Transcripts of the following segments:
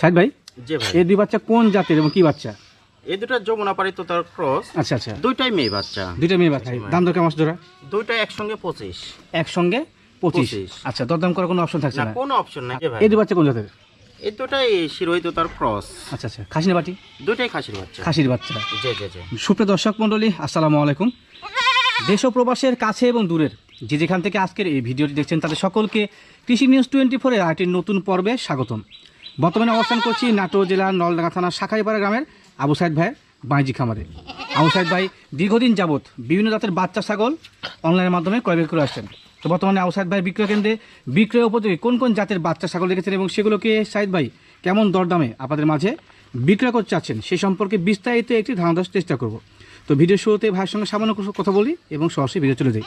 সাইদ ভাই? জি ভাই। এই দুই বাচ্চা কোন জাতের এবং কি বাচ্চা? এই দুটা যমুনা তো তার ক্রস। আচ্ছা আচ্ছা। দুইটাই মেয়ে বাচ্চা। দুইটা মেয়ে বাচ্চা। দাম দর কেমন জোড়া? দুইটা একসঙ্গে পঁচিশ। একসঙ্গে পঁচিশ। আচ্ছা দরদাম করার কোনো অপশন থাকছে না কোনো অপশন নাই ভাই। এই দুই বাচ্চা কোন জাতের? এই দুটাই শিরোহিত তার ক্রস। আচ্ছা আচ্ছা। খাসিনা বাটি? দুইটাই খাসির বাচ্চা। খাসির বাচ্চা। জি জি জি। সুপ্রিয় দর্শক মণ্ডলী আসসালামু আলাইকুম। দেশ ও প্রবাসের কাছে এবং দূরের যে যেখান থেকে আজকের এই ভিডিওটি দেখছেন তাদের সকলকে কৃষি নিউজ টোয়েন্টি ফোরের আরেকটি নতুন পর্বে স্বাগতম। বর্তমানে অবস্থান করছি নাটোর জেলার নলডাঙ্গা থানার শাখাইপাড়া গ্রামের আবু সাইদ ভাইয়ের বাঁজি খামারে। আবু সাইদ ভাই, দীর্ঘদিন যাবৎ বিভিন্ন জাতের বাচ্চা, ছাগল অনলাইনের মাধ্যমে ক্রয় বিক্রয় করে আসছেন। তো বর্তমানে আবু সাইদ ভাই বিক্রয় কেন্দ্রে বিক্রয় উপযোগী কোন কোন জাতের বাচ্চা, ছাগল রেখেছেন এবং সেগুলোকে সাইদ ভাই কেমন দরদামে আপনাদের মাঝে বিক্রয় করতে চাচ্ছেন সেই সম্পর্কে বিস্তারিত একটি ধারণা দেওয়ার চেষ্টা করব। তো ভিডিও শুরুতে ভাইয়ের সঙ্গে সামান্য কথা বলি এবং সরাসরি ভিডিও চলে যাই।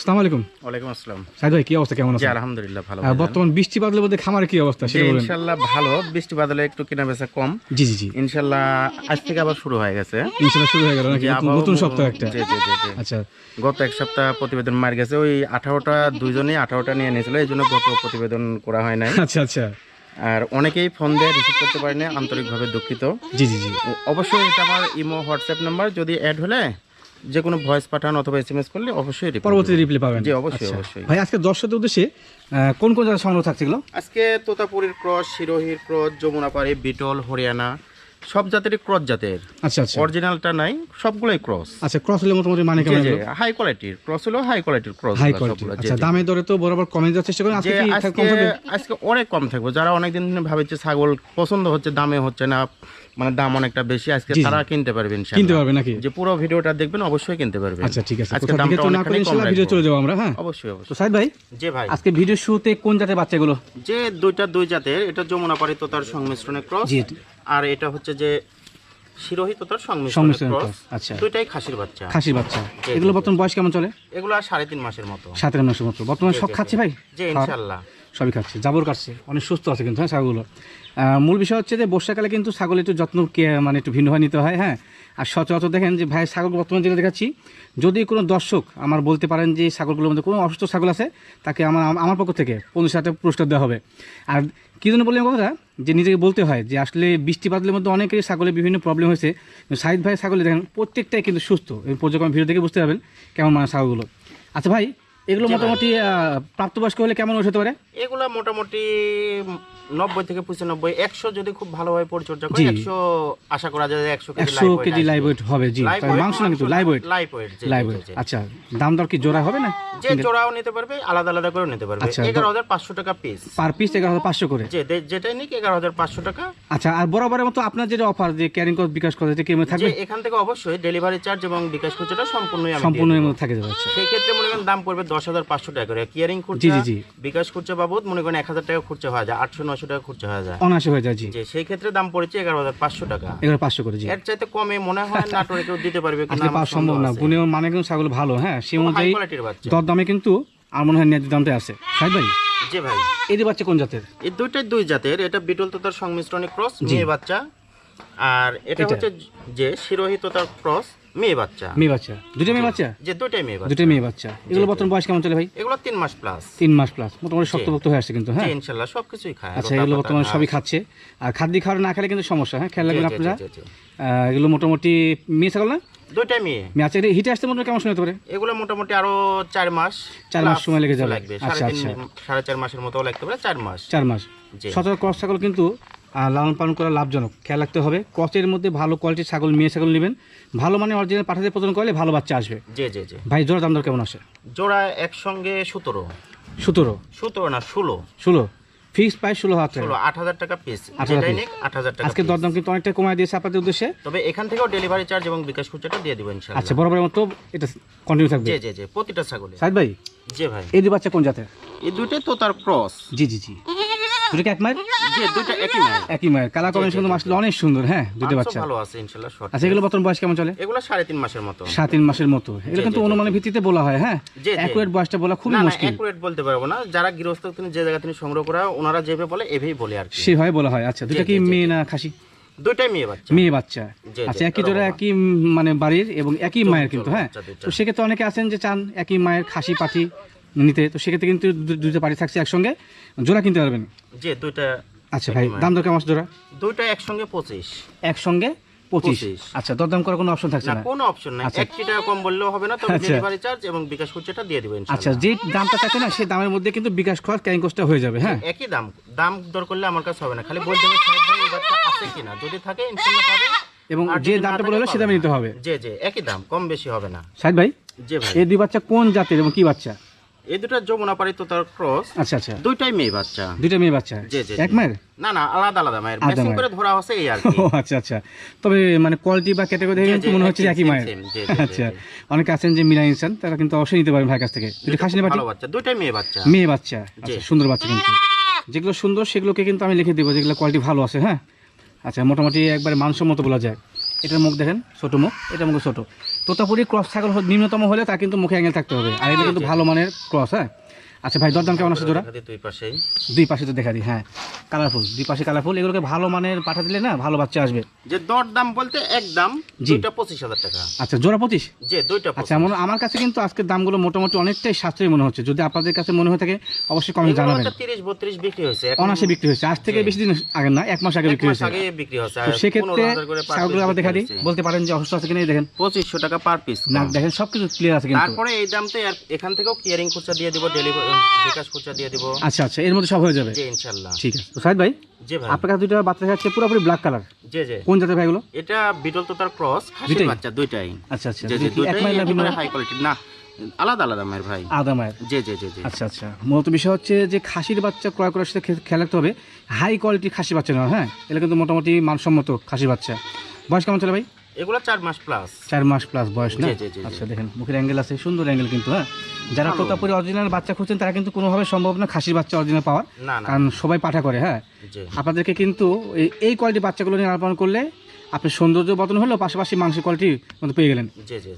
আসসালামু আলাইকুম। ওয়ালাইকুম আসসালাম। সাইদ ভাই কি অবস্থা? কেমন জি আলহামদুলিল্লাহ ভালো। বর্তমান বৃষ্টি বাদলের মধ্যে খামারে কি অবস্থা? সেটা বলেন। ইনশাল্লাহ ভালো। বৃষ্টি বাদলে একটু কেনা বেচা কম। জি জি জি। ইনশাল্লাহ আজ থেকে আবার শুরু হয়ে গেছে। ইনশাল্লাহ শুরু হয়ে গেল নাকি? নতুন- সপ্তাহ একটা? জি জি জি জি। আচ্ছা। গত এক সপ্তাহ প্রতিবেদন মার গেছে। ওই আঠারোটা দুইজনেই আঠারোটা নিয়ে নিয়েছিল এই জন্য গত প্রতিবেদন করা হয় নাই। আচ্ছা আচ্ছা। আর অনেকেই ফোন দিয়ে রিসিভ করতে পারেনি আন্তরিকভাবে দুঃখিত। জি জি জি। অবশ্যই এটা আমার ইমো হোয়াটসঅ্যাপ নাম্বার যদি অ্যাড হলে যে কোনো ভয়েস পাঠান অথবা এসএমএস করলে অবশ্যই পরবর্তী। রিপ্লাই পাবেন জি অবশ্যই আচ্ছা। অবশ্যই ভাই আজকে দর্শকদের উদ্দেশ্যে কোন কোন জায়গায় সংগ্রহ থাকছিল আজকে তোতাপুরীর ক্রস সিরোহির ক্রস যমুনাপাড়ি বিটল হরিয়ানা সব জাতেরই ক্রস জাতের। আচ্ছা আচ্ছা। অরিজিনালটা নাই সবগুলোই ক্রস আচ্ছা ক্রস হলে মোটামুটি মানে কেমন হাই কোয়ালিটির ক্রস হলো হাই কোয়ালিটির ক্রস হাই কোয়ালিটি আচ্ছা দামের দরে তো বরাবর কমে দেওয়ার চেষ্টা করেন। আজকে কি আজকে আজকে অনেক কম থাকবে। যারা অনেকদিন ধরে ভাবেছে ছাগল পছন্দ হচ্ছে দামে হচ্ছে না মানে দাম অনেকটা বেশি আজকে। তারা কিনতে পারবেন কিনতে ইনশাআল্লাহ। পারবে নাকি? যে পুরো ভিডিওটা দেখবেন অবশ্যই কিনতে পারবেন আচ্ছা ঠিক আছে। আজকে দামটা তো অনেকখানি কম ইনশাআল্লাহ ভিডিও। চলে যাব আমরা হ্যাঁ? অবশ্যই তো অবশ্যই সাইদ ভাই জি ভাই। আজকে ভিডিও শুরুতে কোন জাতের বাচ্চাগুলো? যে দুইটা দুই জাতের এটা যমুনা তো তার সংমিশ্রণে ক্রস জি। আর এটা হচ্ছে যে শিরোহিত তার সংমিশ্রণে আচ্ছা। দুইটাই খাসির বাচ্চা। খাসির বাচ্চা। এগুলো জি, বর্তমান বয়স কেমন চলে? এগুলো আর সাড়ে তিন মাসের মতো। সাতের মাসের মতো। বর্তমানে সব খাচ্ছে ভাই? যে খাওয়ার? ইনশাল্লাহ। সবই খাচ্ছে, জাবর কাটছে, অনেক সুস্থ আছে কিন্তু হ্যাঁ ছাগলগুলো। মূল বিষয় হচ্ছে যে বর্ষাকালে কিন্তু ছাগল একটু যত্ন মানে একটু ভিন্নভাবে নিতে হয় হ্যাঁ। আর সচরাচর দেখেন যে ভাই ছাগল বর্তমানে যেটা দেখাচ্ছি, যদি কোনো দর্শক আমার বলতে পারেন যে ছাগলগুলোর মধ্যে কোনো অসুস্থ ছাগল আছে, তাকে আমার আমার পক্ষ থেকে হাজার টাকা পুরস্কার দেওয়া হবে। আর কী জন্য বললাম কথাটা? যে নিজেকে বলতে হয় যে আসলে বৃষ্টি বাদলের মধ্যে অনেকেরই ছাগলের বিভিন্ন প্রবলেম হয়েছে। সাইদ ভাই ছাগলে দেখেন প্রত্যেকটাই কিন্তু সুস্থ। পর্যক্রম ভিডিও দেখে বুঝতে পারবেন কেমন মানে ছাগলগুলো। আচ্ছা ভাই এগুলো মোটামুটি প্রাপ্তবয়স্ক হলে কেমন ওষুধ পারে? এগুলো মোটামুটি নব্বই থেকে পঁচানব্বই একশো যদি খুব ভালোভাবে পরিচর্যা করে একশো আশা করা যায় একশো একশো কেজি লাইভ ওয়েট হবে জি। মাংস না কিন্তু live weight live weight live weight আচ্ছা দাম দর কি জোড়া হবে না? যে জোড়াও নিতে পারবে আলাদা আলাদা করে নিতে পারবে। আচ্ছা, এগারো হাজার পাঁচশো টাকা পিস পার পিস এগারো হাজার পাঁচশো করে? যেটাই নিক এগারো হাজার পাঁচশো টাকা। আচ্ছা আর বরাবরের মতো আপনার যেটা অফার যে ক্যারিং কস্ট বিকাশ কস্ট এটা কি এমনি যে থাকবে? এখান থেকে অবশ্যই ডেলিভারি চার্জ এবং বিকাশ খুচরা সম্পূর্ণই মধ্যে থাকে যাবে আচ্ছা। সেই ক্ষেত্রে মনে করেন দাম পড়বে দশ হাজার পাঁচশো টাকা করে। কিয়ারিং জি, জি, জি। বিকাশ খুচরা বাবদ মনে করেন এক হাজার টাকা খুচরা হয়ে যায় আটশো নশো টাকা খুচরা হয়ে যায়। অনায়াসে হয়ে যায় জি। যে সেই ক্ষেত্রে দাম পড়েছে এগারো হাজার পাঁচশো টাকা। এগারো পাঁচশো করে জি। এর চাইতে কমে মনে হয় নাটোরে কেউ দিতে পারবে আসলে পাওয়া সম্ভব না। আছে। মানে কিন্তু ছাগল ভালো হ্যাঁ সে অনুযায়ী দর দামে কিন্তু আমার মনে হয় ন্যায্য দামটা আছে। সাহেব ভাই? জি ভাই। যে বাচ্চা কোন জাতের? এই দুইটাই দুই জাতের। এটা বিটল তোতার সংমিশ্রণে ক্রস মেয়ে বাচ্চা। আর এটা? হচ্ছে যে শিরোহী তোতার ক্রস। মেয়ে বাচ্চা। মেয়ে বাচ্চা। দুটো মেয়ে বাচ্চা? যে দুইটাই মেয়ে বাচ্চা। দুটো মেয়ে বাচ্চা। এগুলো বর্তমান বয়স কেমন চলে ভাই? এগুলো তিন মাস প্লাস তিন মাস প্লাস মোটামুটি শক্তভুক্ত হয়ে আসছে কিন্তু হ্যাঁ? জি ইনশাল্লাহ সবকিছুই খায় আচ্ছা এগুলো বর্তমানে সবই খাচ্ছে। আর খাদ্য খাওয়ার না খেলে কিন্তু সমস্যা হ্যাঁ? খেয়াল রাখবেন আপনারা। জি, জি, জি। আহ, এগুলো মোটামুটি মেয়ে ছাগল না? দুইটাই মেয়ে। আচ্ছা এটা হিটে আসতে মোটামুটি কেমন সময় হতে পারে? এগুলো মোটামুটি আরও চার মাস চার মাস সময় লেগে যাবে। আচ্ছা, সাড়ে আচ্ছা। সাড়ে চার মাসের মতো লাগতে পারে চার মাস। চার মাস। সচরাচর ক্রস ছাগল কিন্তু লালন পালন করা লাভজনক। খেয়াল রাখতে হবে ক্রসের মধ্যে ভালো কোয়ালিটির ছাগল মেয়ে ছাগল নেবেন। ভালো মানে অরিজিনাল পাঠাতে প্রদান করলে ভালো বাচ্চা আসবে। জি জি জি। ভাই জোড়া দাম দর কেমন আসে? জোড়া একসঙ্গে সতেরো। সতেরো? সতেরো না ষোলো। ষোলো। ফিক্স প্রাইস ষোলো হাজার টাকা। আট হাজার টাকা পিস আট হাজার টাকা আজকে দরদাম কিন্তু অনেকটা কমায় দিয়েছে আপনাদের উদ্দেশ্যে। তবে এখান থেকেও ডেলিভারি চার্জ এবং বিকাশ দিয়ে আচ্ছা বরাবরের মতো এটা কন্টিনিউ থাকবে। জি জি জি প্রতিটা ছাগলে। সাহেব ভাই জি ভাই। এই দুই বাচ্চা কোন জাতের? এই দুইটাই তো তার ক্রস জি জি জি। দুটো কি এক মায়ের জি একই মায়ের। একই মায়ের। কালার কম্বিনেশন কিন্তু মাসলে অনেক সুন্দর হ্যাঁ দুটো মাংস বাচ্চা। ভালো আছে ইনশাআল্লাহ শর্ট আচ্ছা এগুলো বর্তমান বয়স কেমন চলে? এগুলো সাড়ে তিন মাসের মতো। সাত তিন মাসের মতো। এগুলো কিন্তু অনুমানের ভিত্তিতে বলা হয় হ্যাঁ। অ্যাকুরেট বয়সটা বলা খুবই না মুশকিল। অ্যাকুরেট বলতে পারব না। যারা গৃহস্থ তিনি যে জায়গা তিনি সংগ্রহ করা ওনারা যেভাবে বলে এভাবেই বলে আর কি। সেভাবে বলা হয় আচ্ছা দুটো কি মেয়ে না খাসি? দুইটাই মেয়ে বাচ্চা। মেয়ে বাচ্চা। আচ্ছা একই জোড়া একই মানে বাড়ির এবং একই মায়ের কিন্তু হ্যাঁ? তো সেক্ষেত্রে অনেকে আছেন যে চান একই মায়ের খাসি পাঠি নিতে তো সেক্ষেত্রে কিন্তু দু- দুটো পাঠি থাকছে একসঙ্গে জোড়া কিনতে পারবেন? যে দুইটা আচ্ছা ভাই দাম দর কেমন জোড়া? দুইটা একসঙ্গে পঁচিশ। একসঙ্গে পঁচিশ। আচ্ছা দরদাম করার কোনো অপশন থাকছে না না? কোনো অপশন নাই। আচ্ছা। একটি টাকা কম বললেও হবে না তবে আচ্ছা। ডেলিভারি চার্জ এবং বিকাশ খুচরাটা দিয়ে দিবেন আচ্ছা যে দামটা থাকে না সেই দামের মধ্যে কিন্তু বিকাশ খরচ ক্যারিং কস্টটা হয়ে যাবে হ্যাঁ? একই দাম। দাম দর করলে আমার কাছে হবে না খালি বলতে হবে সাহেব ভাই এই বাচ্চা আছে কিনা। যদি থাকে ইনশাআল্লাহ পাবে। এবং আর যে দামটা থাকে, বলে হলো সে দামে নিতে হবে। জি জি একই দাম কম বেশি হবে না। ভাই? জি ভাই। এই দুই বাচ্চা কোন জাতের এবং কি বাচ্চা? এই দুটো যমুনা পারি তো তার ক্রস আচ্ছা আচ্ছা। দুইটাই মেয়ে বাচ্চা। দুইটা মেয়ে বাচ্চা? জি, জি, এক মায়ের? না না আলাদা আলাদা মায়ের। করে ধরা হচ্ছে এই আর কি। আচ্ছা আচ্ছা। তবে মানে কোয়ালিটি বা ক্যাটাগরি দেখে কিন্তু মনে হচ্ছে একই, মায়ের। আচ্ছা। অনেকে আছেন যে মিলা ইনসান তারা কিন্তু অবশ্যই নিতে পারেন ভাইয়ের কাছ থেকে। দুটো বাচ্চা দুইটাই মেয়ে বাচ্চা। মেয়ে বাচ্চা। আচ্ছা সুন্দর বাচ্চা কিন্তু। যেগুলো সুন্দর সেগুলোকে কিন্তু আমি লিখে দেবো যেগুলো কোয়ালিটি ভালো আছে হ্যাঁ? আচ্ছা মোটামুটি একবারে মানসম্মত বলা যায়। এটার মুখ দেখেন ছোট মুখ এটার মুখ ছোট। তোতাপুরি ক্রস ছাগল নিম্নতম হলে তা কিন্তু মুখে অ্যাঙ্গেল থাকতে হবে। আর এটা কিন্তু ভালো মানের ক্রস হ্যাঁ? আচ্ছা ভাই দরদাম কেমন আছে জোড়া? দুই পাশেই। দুই পাশে তো দেখা দিই হ্যাঁ। কালারফুল দুই পাশে কালারফুল। এগুলোকে ভালো মানের পাঠা দিলে না ভালো বাচ্চা আসবে। যে দর দাম বলতে এক দাম দুইটা পঁচিশ হাজার টাকা। আচ্ছা জোড়া পঁচিশ? যে দুইটা আচ্ছা আমার আমার কাছে কিন্তু আজকের দামগুলো মোটামুটি অনেকটাই সাশ্রয়ী মনে হচ্ছে। যদি আপনাদের কাছে মনে হয়ে থাকে অবশ্যই কমেন্ট জানাবেন। তিরিশ বত্রিশ বিক্রি হয়েছে। অনাসে বিক্রি হয়েছে। আজ থেকে বেশি দিন আগে না এক মাস আগে বিক্রি হয়েছে। বিক্রি হয়েছে। সেক্ষেত্রে ছাগলগুলো আবার দেখা দিই। বলতে পারেন যে অসুস্থ আছে কিনা দেখেন। পঁচিশশো টাকা পার পিস নাক দেখেন সবকিছু ক্লিয়ার আছে কিন্তু। তারপরে এই দামতে আর এখান থেকেও কিয়ারিং খুচরা দিয়ে দিব ডেলিভারি বিকাশ খুচরা দিয়ে দিব। আচ্ছা আচ্ছা এর মধ্যে সব হয়ে যাবে? জি ইনশাল্লাহ। ঠিক আছে। তো সাইদ ভাই জি ভাই। আপনার কাছে দুটো বাচ্চা দেখাচ্ছে পুরোপুরি ব্ল্যাক কালার জি জি। কোন জাতের ভাইগুলো? এটা বিটল তো তার ক্রস খাসির বাচ্চা দুইটাই। আচ্ছা আচ্ছা জি জি দুই কি? এক দুইটাই মাইল না ভিন্ন হাই কোয়ালিটি না আলাদা আলাদা মায়ের ভাই। আদা মায়ের? জি জি জি জি। আচ্ছা আচ্ছা। মূলত বিষয় হচ্ছে যে খাসির বাচ্চা ক্রয় করার সাথে খেয়াল রাখতে হবে হাই কোয়ালিটির খাসি বাচ্চা নেওয়া হ্যাঁ? এটা কিন্তু মোটামুটি মানসম্মত খাসির বাচ্চা। বয়স কেমন চলে ভাই? এগুলো চার মাস প্লাস চার মাস প্লাস বয়স না। আচ্ছা দেখেন মুখের অ্যাঙ্গেল আছে সুন্দর অ্যাঙ্গেল কিন্তু হ্যাঁ? যারা তোতাপুরি অরিজিনাল বাচ্চা খুঁজছেন তারা কিন্তু কোনোভাবে সম্ভব না খাসির বাচ্চা অরিজিনাল পাওয়ার। কারণ সবাই পাঠা করে হ্যাঁ? আপনাদেরকে কিন্তু এই- কোয়ালিটির বাচ্চাগুলো নিয়ে আলোচনা করলে আপনি সৌন্দর্য বদন হলেও পাশাপাশি মাংসের কোয়ালিটি মতো পেয়ে গেলেন।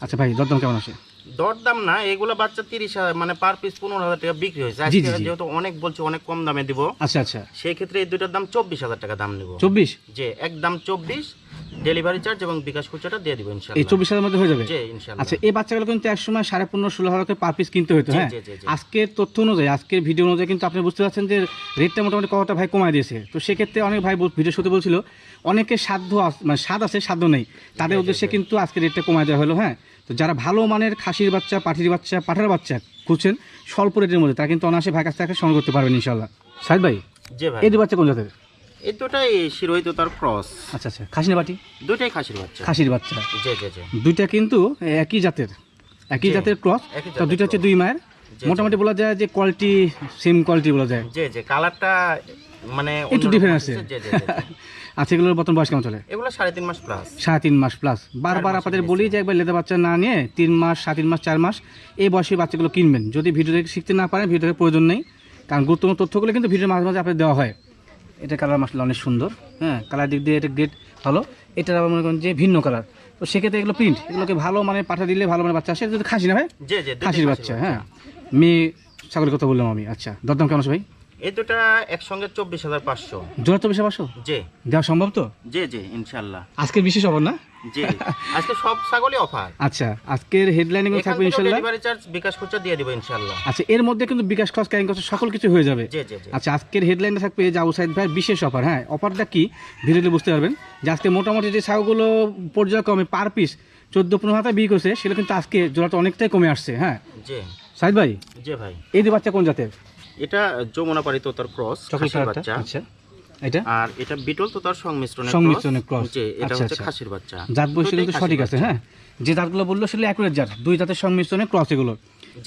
আচ্ছা ভাই দরদাম কেমন আছে? দরদাম না এগুলো বাচ্চা তিরিশ হাজার মানে পার পিস পনেরো হাজার টাকা বিক্রি হয়েছে। যেহেতু অনেক বলছে অনেক কম দামে দিব। আচ্ছা আচ্ছা। সেই ক্ষেত্রে এই দুইটার দাম চব্বিশ হাজার টাকা দাম নিব। চব্বিশ? যে একদম চব্বিশ। ডেলিভারি চার্জ এবং বিকাশ খুচরাটা দিয়ে দিব ইনশাআল্লাহ। এই চব্বিশ হাজার মধ্যে হয়ে যাবে? জি ইনশাল্লাহ আচ্ছা এই বাচ্চাগুলো কিন্তু এক সময় সাড়ে পনেরো ষোলো হাজার করে পার পিস কিনতে হতো হ্যাঁ। আজকের তথ্য অনুযায়ী আজকের ভিডিও অনুযায়ী কিন্তু আপনি বুঝতে পারছেন যে রেটটা মোটামুটি কতটা ভাই কমায় দিয়েছে। তো সেক্ষেত্রে অনেক ভাই ভিডিও শুতে বলছিল অনেকের সাধ্য মানে স্বাদ আছে সাধ্য নেই। তাদের উদ্দেশ্যে কিন্তু আজকে রেটটা কমায় দেওয়া হলো হ্যাঁ? তো যারা ভালো মানের খাসির বাচ্চা পাঠির বাচ্চা পাঠার বাচ্চা খুঁজছেন স্বল্প রেটের মধ্যে তারা কিন্তু অনায়াসে ভাই কাছ থেকে সংগ্রহ করতে পারবেন ভাই জি ভাই। এই দু বাচ্চা কোন জাতের? এই দুটাই শিরোহিত তার ক্রস আচ্ছা আচ্ছা খাসির বাটি? দুটাই খাসির বাচ্চা। খাসির বাচ্চা। জি জি জি। দুইটা কিন্তু একই জাতের একই জাতের ক্রস তো দুইটা হচ্ছে দুই মায়ের। মোটামুটি বলা যায় যে কোয়ালিটি সেম কোয়ালিটি বলা যায়। জি জি কালারটা মানে একটু different আছে। আচ্ছা এগুলোর বর্তমান বয়স কেমন চলে? এগুলো সাড়ে তিন মাস প্লাস সাড়ে তিন মাস প্লাস বারবার আপনাদের। বলি যে একবার লেদা বাচ্চা না নিয়ে তিন মাস সাড়ে তিন মাস চার মাস এই বয়সী বাচ্চাগুলো কিনবেন। যদি ভিডিও দেখে শিখতে না পারেন ভিডিও দেখে প্রয়োজন নেই। কারণ গুরুত্বপূর্ণ তথ্যগুলো কিন্তু ভিডিওর মাঝে মাঝে আপনাদের দেওয়া হয়। এটা কালার মাসলে অনেক সুন্দর হ্যাঁ কালার দিক দিয়ে এটা গ্রেড ভালো এটা আবার মনে করেন যে ভিন্ন কালার তো সেক্ষেত্রে এগুলো প্রিন্ট এগুলোকে ভালো মানে পাঠা দিলে ভালো মানে বাচ্চা আসে যদি খাসি না ভাই? খাসির বাচ্চা হ্যাঁ। মেয়ে ছাগলের কথা বললাম আমি আচ্ছা দরদাম কেমন আছে ভাই? এই দুটা একসঙ্গে চব্বিশ হাজার পাঁচশো। জোড়া তো বেশি পাঁচশো? জি। দেওয়া সম্ভব তো? জি জি ইনশাল্লাহ আজকের বিশেষ খবর না? জি। আজকে সব ছাগলই অফার। আচ্ছা আজকের হেডলাইনে এখান থাকবে থেকে ডেলিভারি চার্জ বিকাশ খুচরা দিয়ে দিব ইনশাল্লাহ আচ্ছা এর মধ্যে কিন্তু বিকাশ খরচ ক্যারিং খরচ সকল কিছু হয়ে যাবে? জি জি জি। আচ্ছা আজকের হেডলাইনটা থাকবে যে ভাইয়ের বিশেষ অফার হ্যাঁ? অফারটা কি? ভিডিওতে বুঝতে পারবেন। যে আজকে মোটামুটি যে ছাগলগুলো পর্যায়ক্রমে পার পিস চোদ্দ পনেরো হাতে বিক্রি করছে সেটা কিন্তু আজকে জোড়াটা অনেকটাই কমে আসছে হ্যাঁ? জি। সাইদ ভাই? জি ভাই। এই যে বাচ্চা কোন জাতের? এটা যমুনা পারি তোতার ক্রস খাসির বাচ্চা। আচ্ছা। এটা? আর এটা বিটল তোতার সংমিশ্রণের সংমিশ্রণের cross। জি এটা আচ্ছা, হচ্ছে আচ্ছা। খাসির বাচ্চা। জাত বৈশিষ্ট্য কিন্তু সঠিক আছে হ্যাঁ? যে জাতগুলো বলল সেগুলো অ্যাকুরেট জাত। দুই জাতের সংমিশ্রণে ক্রস এগুলো।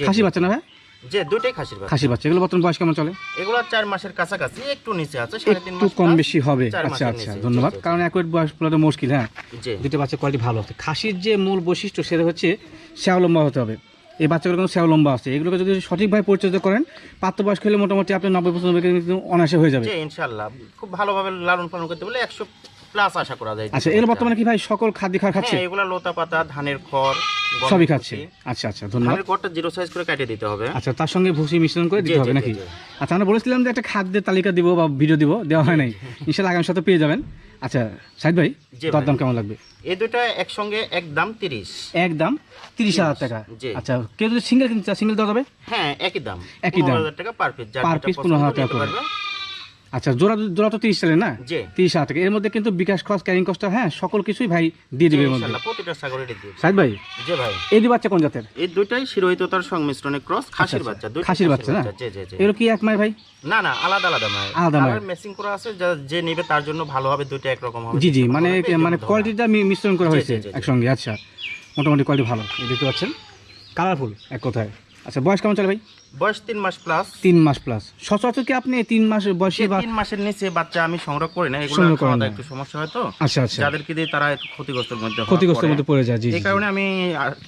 খাসি বাচ্চা না ভাই? যে দুইটাই খাসির বাচ্চা। খাসি বাচ্চা। এগুলো বর্তমান বয়স কেমন চলে? এগুলো চার মাসের কাছাকাছি একটু নিচে আছে একটু কম বেশি হবে। আচ্ছা আচ্ছা ধন্যবাদ। কারণ অ্যাকুরেট বয়স বলাটা মুশকিল হ্যাঁ? দুটো বাচ্চা কোয়ালিটি ভালো হচ্ছে খাসির যে মূল বৈশিষ্ট্য সেটা হচ্ছে শ্যাও লম্বা হতে হবে। এই বাচ্চাগুলো কিন্তু শ্যাও লম্বা আছে। এগুলোকে যদি সঠিকভাবে পরিচর্যা করেন, প্রাপ্তবয়স্ক হলে মোটামুটি আপনার নব্বই কিন্তু অনায়াসে হয়ে যাবে। ইনশাল্লাহ খুব ভালোভাবে লালন পালন করতে বলে একশো প্লাস আশা করা যায় আচ্ছা এগুলো বর্তমানে কি ভাই সকল খাদ্য খাওয়ার খাচ্ছে? হ্যাঁ এগুলো লতা পাতা ধানের খড় সবই খাচ্ছে। আচ্ছা আচ্ছা ধন্যবাদ। ধানের খড়টা জিরো সাইজ করে কাটিয়ে দিতে হবে। আচ্ছা তার সঙ্গে ভুসি মিশ্রণ করে দিতে হবে নাকি। আচ্ছা আমরা বলেছিলাম যে একটা খাদ্যের তালিকা দিব বা ভিডিও দিব দেওয়া হয় নাই। ইনশাল্লাহ আগামী সাথে পেয়ে যাবেন। আচ্ছা সাইদ ভাই জি, দর দাম কেমন লাগবে? এই দুটা একসঙ্গে একদম তিরিশ। একদম তিরিশ হাজার টাকা। আচ্ছা কেউ যদি সিঙ্গেল কিনতে চায় সিঙ্গেল দেওয়া যাবে? হ্যাঁ একই দাম। একই দাম। টাকা পার পিস Per piece পনেরো হাজার টাকা করে। আচ্ছা জোড়া জোড়া তো তিরিশ সালে না? তিরিশ হাজার টাকা। এর মধ্যে কিন্তু বিকাশ খরচ ক্যারিং কস্ট হ্যাঁ সকল কিছুই ভাই দিয়ে দিবে এর প্রতিটা সাইদ ভাই ভাই। এই দুই বাচ্চা কোন জাতের? এই দুইটাই শিরোহিত তার সংমিশ্রণে ক্রস খাসির আচ্ছা, বাচ্চা খাসির বাচ্চা না? এগুলো কি এক মাই ভাই? না না আলাদা আলাদা মায়ের। আলাদা মায়ের। মেসিং করা আছে যে নেবে তার জন্য ভালো হবে দুইটা একরকম হবে। জি জি মানে মানে কোয়ালিটিটা মিশ্রণ করা হয়েছে। একসঙ্গে আচ্ছা। মোটামুটি কোয়ালিটি ভালো। এই দেখতে পাচ্ছেন? কালারফুল এক কথায়। আচ্ছা বয়স কেমন চলে ভাই? বয়স তিন মাস প্লাস তিন মাস প্লাস সচরাচর কি আপনি তিন মাস বয়সে তিন মাসের নিচে বাচ্চা আমি সংগ্রহ করি না এগুলো খাওয়া একটু সমস্যা হয় তো। আচ্ছা আচ্ছা। যাদেরকে দিয়ে তারা একটু ক্ষতিগ্রস্তের মধ্যে ক্ষতিগ্রস্তের পড়ে। মধ্যে পড়ে যায় জি এই কারণে আমি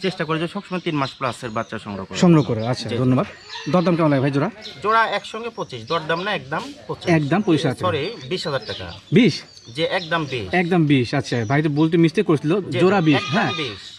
চেষ্টা করি যে সবসময় তিন মাস প্লাসের বাচ্চা সংগ্রহ করি সংগ্রহ করে আচ্ছা ধন্যবাদ। দরদাম কেমন লাগে ভাই জোড়া? জোড়া একসঙ্গে পঁচিশ দরদাম না একদম পঁচিশ। একদম পঁচিশ। সরি বিশ হাজার টাকা। বিশ? যে একদম বিশ একদম বিশ আচ্ছা। ভাই তো বলতে মিস্টেক করেছিল জোড়া বিশ একদম হ্যাঁ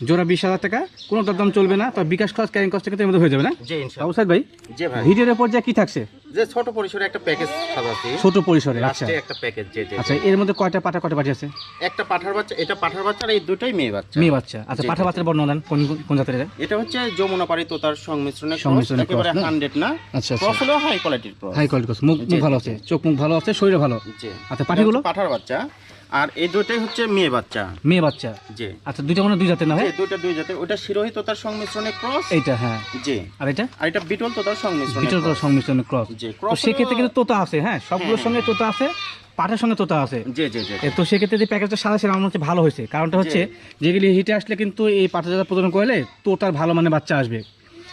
জোড়া বিশ হাজার টাকা কোনো দরদাম চলবে না তো বিকাশ খরচ ক্যারিং কস্ট কিন্তু এর মধ্যে হয়ে যাবে না? জি ইনশাআল্লাহ ভাই জি ভাই। ভিডিওর যা কি থাকছে? যে ছোট পরিসরে একটা প্যাকেজ সাজাচ্ছি। ছোট পরিসরে আচ্ছা। একটা প্যাকেজ জি জি আচ্ছা এর মধ্যে কয়টা পাটা কয়টা আছে? একটা পাঠার বাচ্চা এটা পাঠার বাচ্চা আর এই দুটোই মেয়ে বাচ্চা। মেয়ে বাচ্চা। আচ্ছা পাঠা বাচ্চার বর্ণনা দেন কোন কোন জাতের এটা? এটা হচ্ছে যমুনা পাড়ি তোতার সংমিশ্রণে সংমিশ্রণে একেবারে cross না? আচ্ছা ক্রস হলেও হাই কোয়ালিটির ক্রস হাই কোয়ালিটি মুখ মুখ ভালো আছে চোখ মুখ ভালো আছে শরীর ভালো। জি। আচ্ছা, পাঠিগুলো? পাঠার বাচ্চা। আর এই দুটোই হচ্ছে মেয়ে বাচ্চা। মেয়ে বাচ্চা। জি। আচ্ছা দুইটা মনে হয় দুই জাতের না ভাই? দুইটা দুই জাতের। ওটা শিরোহিত তোতার সংমিশ্রণে ক্রস এইটা হ্যাঁ। জি। আর এটা? আর এটা বিটল তোতার সংমিশ্রণে বিটল cross। সংমিশ্রণে ক্রস জি তো ক্রস সেক্ষেত্রে কিন্তু তোতা আছে হ্যাঁ? সবগুলোর সঙ্গে তোতা আছে পাঠার সঙ্গে তোতা আছে। জি জি জি। তো সেক্ষেত্রে যে প্যাকেজটা সাদা ছিল আমার হচ্ছে ভালো হয়েছে। কারণটা হচ্ছে যেগুলি হিটে আসলে কিন্তু এই পাঠা জায়গা প্রদান করলে তোতার ভালো মানে বাচ্চা আসবে।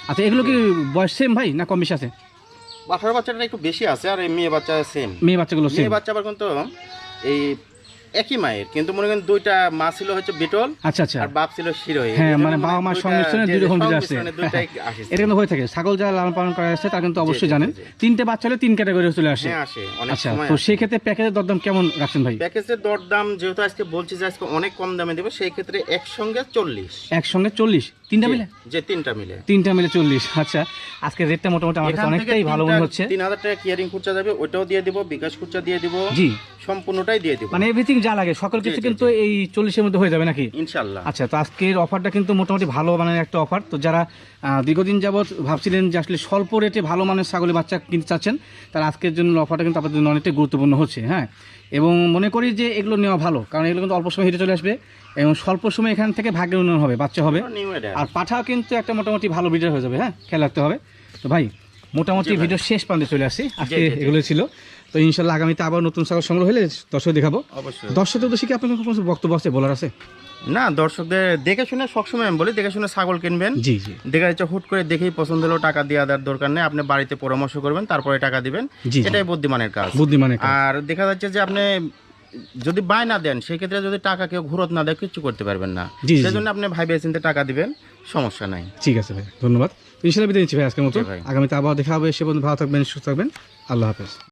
আচ্ছা এগুলো কি বয়স সেম ভাই না কম বেশি আছে? পাঠার বাচ্চাটা একটু বেশি আছে আর এই মেয়ে বাচ্চা সেম মেয়ে বাচ্চাগুলো সেম মেয়ে বাচ্চা আবার কিন্তু এই একই মায়ের কিন্তু মনে করেন দুইটা মা ছিল হচ্ছে বিটল আচ্ছা আচ্ছা। আর বাপ ছিল শিরোই। হ্যাঁ, মানে বাবা মার সংমিশ্রণে দুই রকম দুধ আসছে। সংমিশ্রণে আসে। এটা কিন্তু হয়ে থাকে। ছাগল যারা লালন পালন করা আছে তারা কিন্তু অবশ্যই জানেন। তিনটে বাচ্চা হলে তিন ক্যাটাগরি চলে আসে। হ্যাঁ আসে। অনেক আচ্ছা তো সেই ক্ষেত্রে প্যাকেজের দরদাম কেমন রাখছেন ভাই? প্যাকেজের দরদাম যেহেতু আজকে বলছি যে আজকে অনেক কম দামে দেবো সেই ক্ষেত্রে একসঙ্গে চল্লিশ। একসঙ্গে চল্লিশ। তিনটা মিলে? যে তিনটা মিলে। তিনটা মিলে চল্লিশ। আচ্ছা আজকে রেটটা মোটামুটি আমার কাছে অনেকটাই ভালো মনে হচ্ছে। তিন হাজার টাকা কিয়ারিং খুচরা যাবে ওটাও দিয়ে দিব বিকাশ খুচরা দিয়ে দিব জি। সম্পূর্ণটাই দিয়ে দিব। মানে এভরিথিং যা লাগে সকল কিছু কিন্তু এই চল্লিশের মধ্যে হয়ে যাবে নাকি? ইনশাল্লাহ আচ্ছা তো আজকের অফারটা কিন্তু মোটামুটি ভালো মানের একটা অফার। তো যারা দীর্ঘদিন যাবৎ ভাবছিলেন যে আসলে স্বল্প রেটে ভালো মানের ছাগলের বাচ্চা কিনতে চাচ্ছেন তারা আজকের জন্য অফারটা কিন্তু আপনাদের জন্য অনেকটাই গুরুত্বপূর্ণ হচ্ছে হ্যাঁ? এবং মনে করি যে এগুলো নেওয়া ভালো কারণ এগুলো কিন্তু অল্প সময় হেঁটে চলে আসবে এবং স্বল্প সময় এখান থেকে ভাগ্যের উন্নয়ন হবে বাচ্চা হবে। আর পাঠাও কিন্তু একটা মোটামুটি ভালো ভিডিও হয়ে যাবে হ্যাঁ? খেয়াল রাখতে হবে। তো ভাই মোটামুটি ভিডিও শেষ প্রান্তে চলে আসি। আজকে। এগুলো ছিল। তো ইনশাল্লাহ আগামীতে আবার নতুন ছাগল সংগ্রহ হলে দর্শক দেখাবো। অবশ্যই। দর্শকদের উদ্দেশ্যে কি আপনার কোনো বক্তব্য আছে বলার আছে? না দর্শকদের দেখে শুনে সবসময় আমি বলি দেখে শুনে ছাগল কিনবেন। জি জি। দেখা যাচ্ছে হুট করে দেখেই পছন্দ হলো টাকা দিয়ে দেওয়ার দরকার নেই আপনি বাড়িতে পরামর্শ করবেন তারপরে টাকা দিবেন। এটাই বুদ্ধিমানের কাজ। বুদ্ধিমানের আর দেখা যাচ্ছে যে আপনি যদি বায় না দেন সেক্ষেত্রে যদি টাকা কেউ ঘুরত না দেয় কিছু করতে পারবেন না। জি, জি, জি। সেজন্য আপনি ভাইবে চিন্তে টাকা দিবেন সমস্যা নাই। ঠিক আছে ভাই ধন্যবাদ। ইনশাল্লাহ বিদায় নিচ্ছি ভাই আজকের মতো। ভাই। আগামীতে আবার দেখা হবে সে পর্যন্ত ভালো থাকবেন সুস্থ থাকবেন। আল্লাহ হাফেজ।